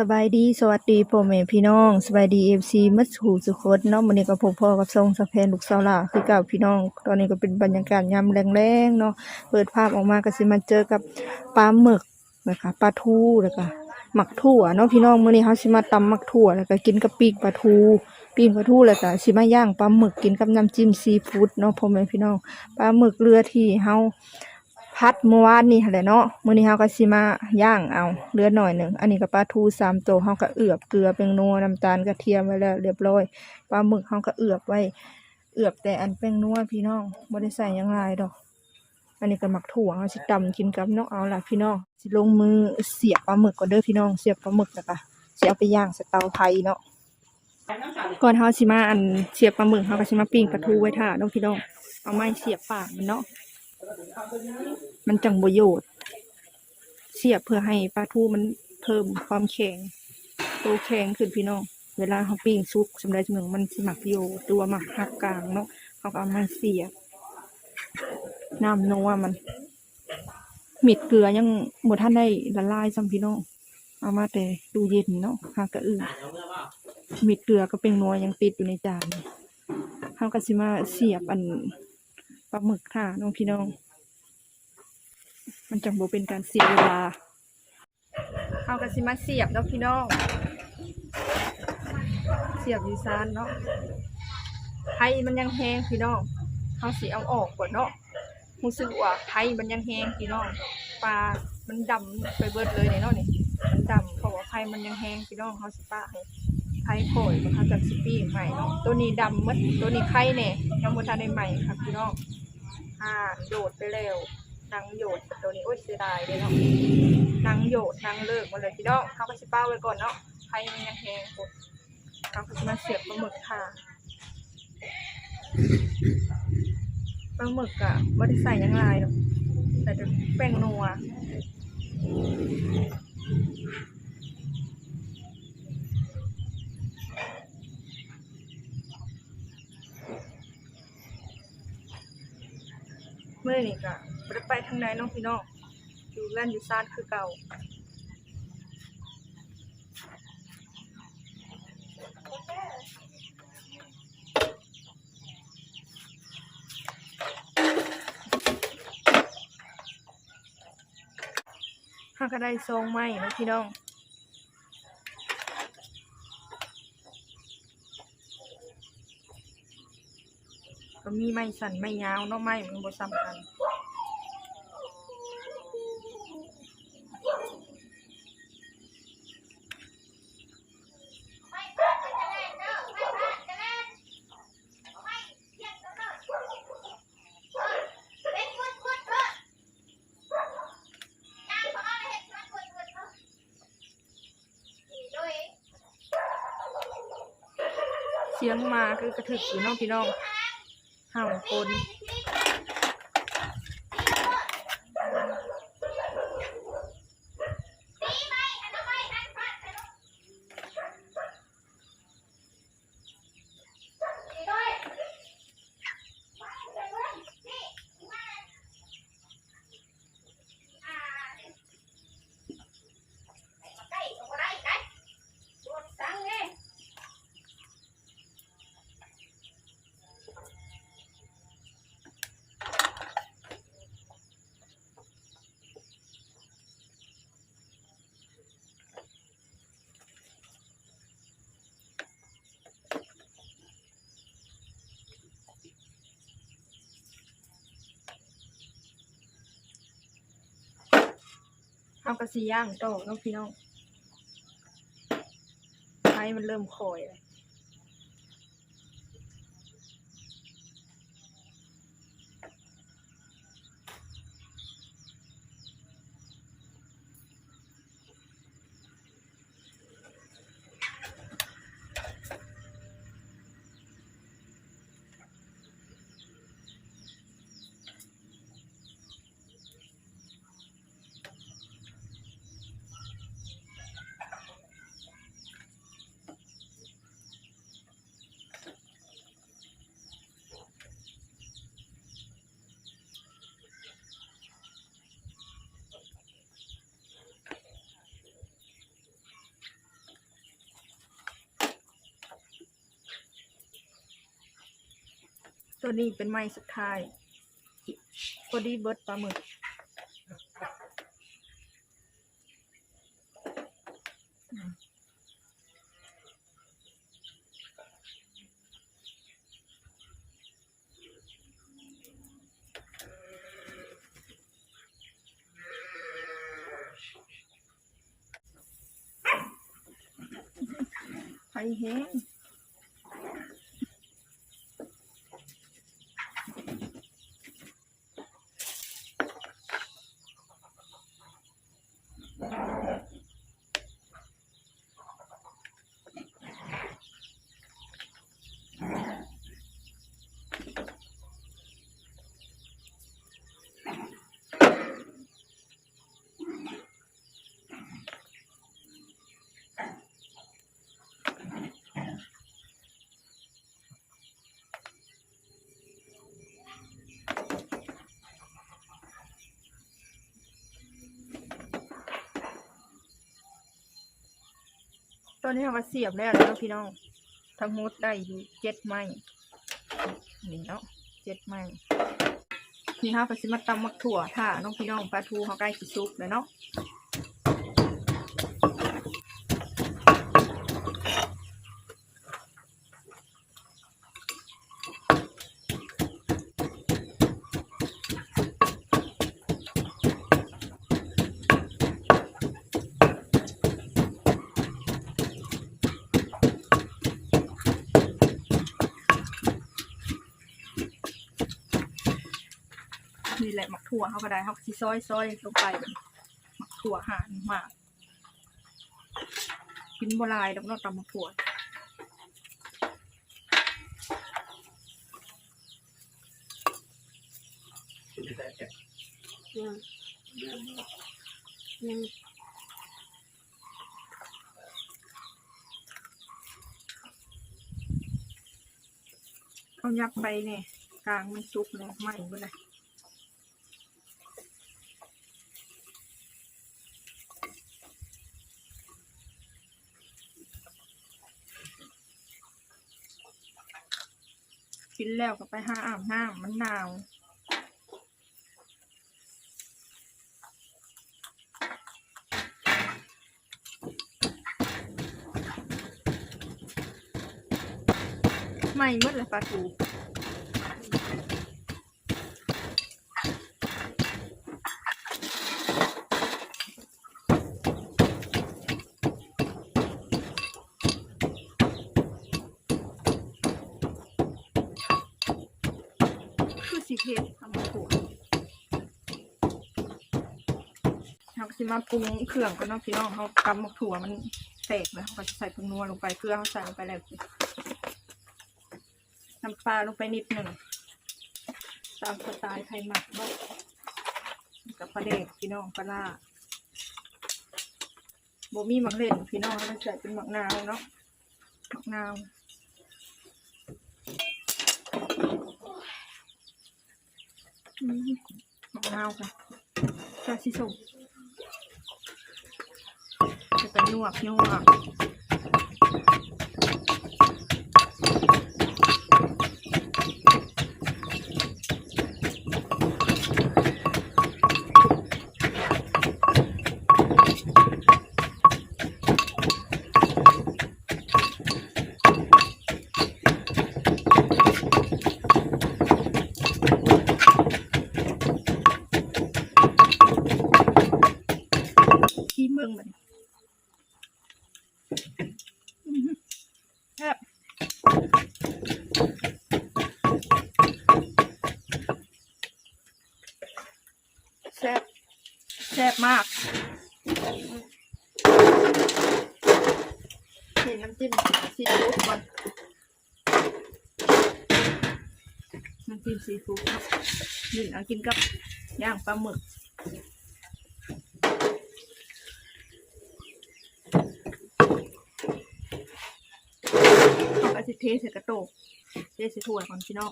สบายดีสวัสดีพ่อแม่พี่น้องสบายดีเอฟซีมัดหูสุขดเนาะมื้อนี้ก็พบพ่อกับทรงสะเพนลูกสาวล่าคือเก่าพี่น้อง ตอนนี้ก็เป็นบรรยากาศยามแรงๆเนาะเปิดภาพออกมาก็สิมาเจอกับปลาหมึกนะคะปลาทูแล้วก็หมักถั่วเนาะพี่น้องมื้อนี้เฮาสิมาตำหมักถั่วแล้วก็กินกับปีกปลาทูปีกปลาทูแล้วก็สิมาย่างปลาหมึกกินกับน้ำจิ้มซีฟู้ดเนาะพ่อแม่พี่น้องปลาหมึกเรือที่เฮา พัดเมื่อวานนี่แหละเนาะมื้อนี้เฮาก็สิมาย่างเอาเหลือหน่อยหนึ่งอันนี้ก็ปลาทูสามตัวเฮาก็เอือบเกลือเป็นนัวน้ำตาลกระเทียมไว้แล้วเรียบร้อยปลาหมึกเฮาก็เอือบไว้ เอือบแต่อันแป้งนัวพี่น้องบ่ได้ใส่หยังหลายดอก อันนี้ก็หมักถั่วเฮาสิตำกินกับเนาะเอาล่ะพี่น้องสิลงมือเสียบปลาหมึกก่อนเด้อพี่น้องเสียบปลาหมึกแล้วก็สิเอาไปย่างใส่เตาไฟเนาะก่อนเฮาสิมาอันเสียบปลาหมึกเฮาก็สิมาปิ้งปลาทูไว้ท่าเนาะพี่น้องเอาไม้เสียบปากมันเนาะ มันจังประโยชน์ เสียบเพื่อให้ปลาทูมันเพิ่มความแข็งโตแข็งขึ้นพี่น้อง เวลาเขาปิ้งซุกสำหรับจำนวนมันสมักโยตัวหมักหักกลางเนาะเขาก็เอามาเสียบน้ำนัวมันเม็ดเกลือยังหมดท่านได้ละลายซ้ำพี่น้องเอามาแต่ดูเย็นเนาะหากกระอื่นเม็ดเกลือก็เป็นนัวยังติดอยู่ในจานเขาก็สิมาเสียบอันปลาหมึกค่ะน้องพี่น้อง มันจังโบเป็นการเสียเวลา เอากระสิมาเสียบเนาะพี่น้อง เสียบอยูซานเนาะไผ่มันยังแห้งพี่น้องเขาสีเอาออกก่อนเนาะรู้สึกว่าไผ่มันยังแห้งพี่น้อง ปลา มันดำไปเบิดเลยเนี่ยเนาะนี่มันดำเพราะว่าไผ่มันยังแห้งพี่น้องเขาสิป้าให้ไผ่โขยมันเขาจากสิปีใหม่เนาะตัวนี้ดำหมดตัวนี้ไข่เนี่ยยังบ่ทันได้ใหม่ครับพี่น้องอ่าโยดไปเร็ว นางโยดตัวนี้โอ้ยเสียดายเลยเนาะนางโยดนางเลิกหมาเลยพี่น้องเขาก็สิป้าไว้ก่อนเนาะใครมันยังแหงปุ๊บเขาก็จะมาเสียบปลาหมึกค่ะปลาหมึกอะไม่ได้ใส่ยังลายหรอกแต่จะแป้งนัวเมื่อนี่ก็ ไม่ได้ไปทางไหนน้องพี่น้องอยู่เล่นอยู่ซ่านคือเก่าข้าก็ได้ทรงไหมนะพี่น้องก็มีไม้สั่นไม้ยาวเนาะไม้มันบ่ซ้ำกัน สียงมาคือกระถึกอยู่น้องพี่น้องห่าคน เอากระสีย่างโตน้องพี่น้องไฟมันเริ่มคอยแล้ว ตัวนี้เป็นไม้สุดท้ายพอดีเบิร์ดปลาหมึกอืมไฟแห้ง ตอนนี้เอามาเสียบแล้วนะพี่น้อง ทั้งหมดได้อยู่เจ็ดไม้นี่เนาะเจ็ดไม้นี่ฮะก็สิมาตำมักถั่วถ้าน้องพี่น้องปลาทูเขาใกล้สิซุกเลยเนาะ หมักถั่วเขาก็ได้เขาก็สิซอยซอยลงไปแบบมักถั่วห่านมากกินบหลายดอกเนาะตำหมักถั่วยังยังเอายักไปเนี่ยกลางมันสุกเลยไหม้ไปเลย กินแล้วก็ไปห้าอาบน้ำมันหนาวไม่เมดเลยปลาทูคือสีเผ็ดทำมาถั่วเราก็ สิมาปรุงเครื่องก็น้องพี่น้องเขากำหมกถั่วมันแตกเลยเขาก็จะใส่ผงนัวลงไปเกลือเขาใส่ลงไปแล้วน้ำปลาลงไปนิดหนึ่งตามสไตล์ไทยหมักเนาะกับปลาเด็กพี่น้องปลาล่าโบมีหมักเล่นพี่น้องมันใส่เป็นหมักนาวเนาะหมักนาวหมักนาวค่ะซาซิส่งจะเป็น นวกนว ซ่บแซ่บมากเห็นน้ำจิ้มซีฟู้ดก่อนน้ำจิ้มซีฟู้ดครับนี่เอากินกับย่างปลาหมึกเอาไปสิเทใส่กระโตกเทใส่ถั่วก่อนพี่น้อง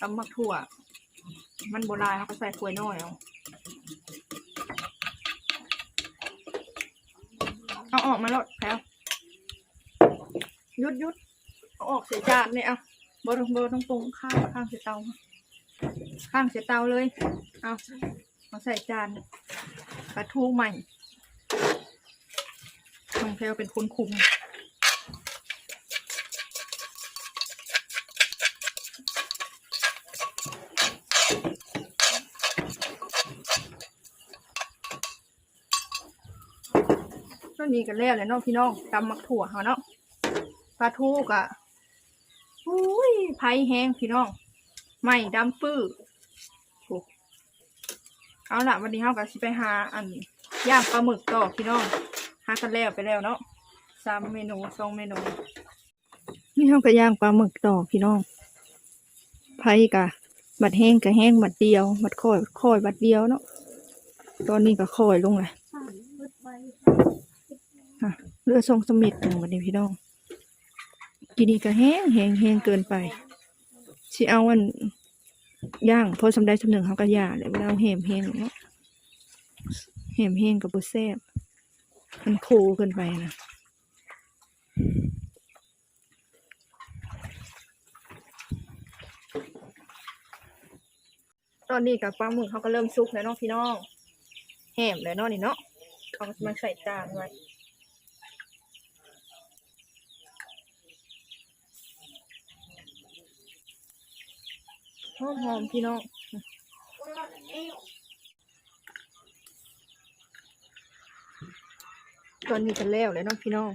ตำมักถั่ว มันโบราณเขาก็ใส่ถ้วยน้อยเอาเอาออกมาล้วแพลวยุดยุดเอาออกใส่จานเนี่ยเอาบ่ต้องบ่ต้องปรุงข้าวข้างใส่เตา ข้างใส่เตาเลย เอามาใส่จานปลาทูใหม่น้องแพลวเป็นคนคุม ตอนนี้ก็แล้วแหละเนาะพี่น้องตำมักถั่วเขาเนาะปลาทูกะอุ้ยไผ่แห้งพี่น้องไม่ดำปื้อเอาละวันนี้เขาก็สิไปหาอันย่างปลาหมึกต่อพี่น้องหากันแล้วไปแล้วเนาะสามเมนูสองเมนู นี่เขาก็ย่างปลาหมึกต่อพี่น้องไผ่กะบัดแห้งกะแห้งบัดเดียวบัดค่อยค่อยบัดเดียวเนาะตอนนี้ก็ค่อยลงเลยค่ะ เรือทรงสมิดถึงวันนี้พี่น้องกินนี่ก็แห้งแห้งแห้งเกินไปสิเอาอันย่างพอสำได้สำหนึ่งเขาก็ย่าแล้วเอาแหมแห้งเนาะแหมแห้งกับบุแซบมันโคเกินไปนะตอนนี้กับปลาหมึกเขาก็เริ่มสุกแล้วเนาะพี่น้องแหมแล้วเนาะนี่เนาะเขามาใส่จานไว้ หอมหอมๆพี่น้องตอนนี้กันแล้วเลยเนาะพี่น้อง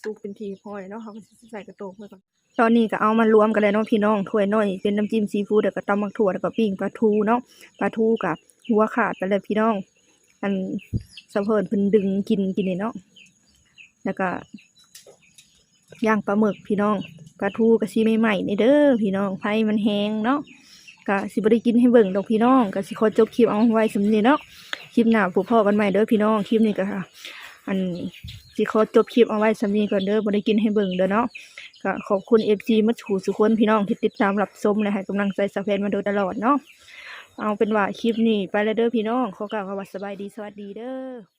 สุกเป็นทีพอยเนาะเขาก็ใส่กระโตกไว้ก่อนตอนนี้ก็เอามารวมกันเลยเนาะพี่น้องถ้วยน้อยเป็นน้ำจิ้มซีฟู้ดแล้วก็ตำมักถั่วแล้วก็ปิ้งปลาทูเนาะปลาทูกับหัวขาดไปเลยพี่น้อง อันสะเพิ่นเพิ่นดึงกินกินเนาะแล้วก็ ย่างปลาหมึกพี่น้องปลาทูก็สิใหม่ๆนี่เด้อพี่น้องไฟมันแห้งเนาะก็สิบ่ได้กินให้เบิ่งดอกพี่น้องก็สิขอจบคลิปเอาไว้สำเนี้เนาะคลิปหน้าพบพ่อกันใหม่เด้อพี่น้องคลิปนี้ก็ค่ะ อันสิขอจบคลิปเอาไว้สำเนี้ก่อนเด้อบ่ได้กินให้เบิ่งเด้อเนาะก็ขอบคุณ FG มัดฉูสุคนพี่น้องที่ติดตามรับชมและให้กำลังใจสะเพนมาโดยตลอดเนาะเอาเป็นว่าคลิปนี้ไปแล้วเด้อพี่น้องขอกล่าวคำว่าสบายดีสวัสดีเด้อ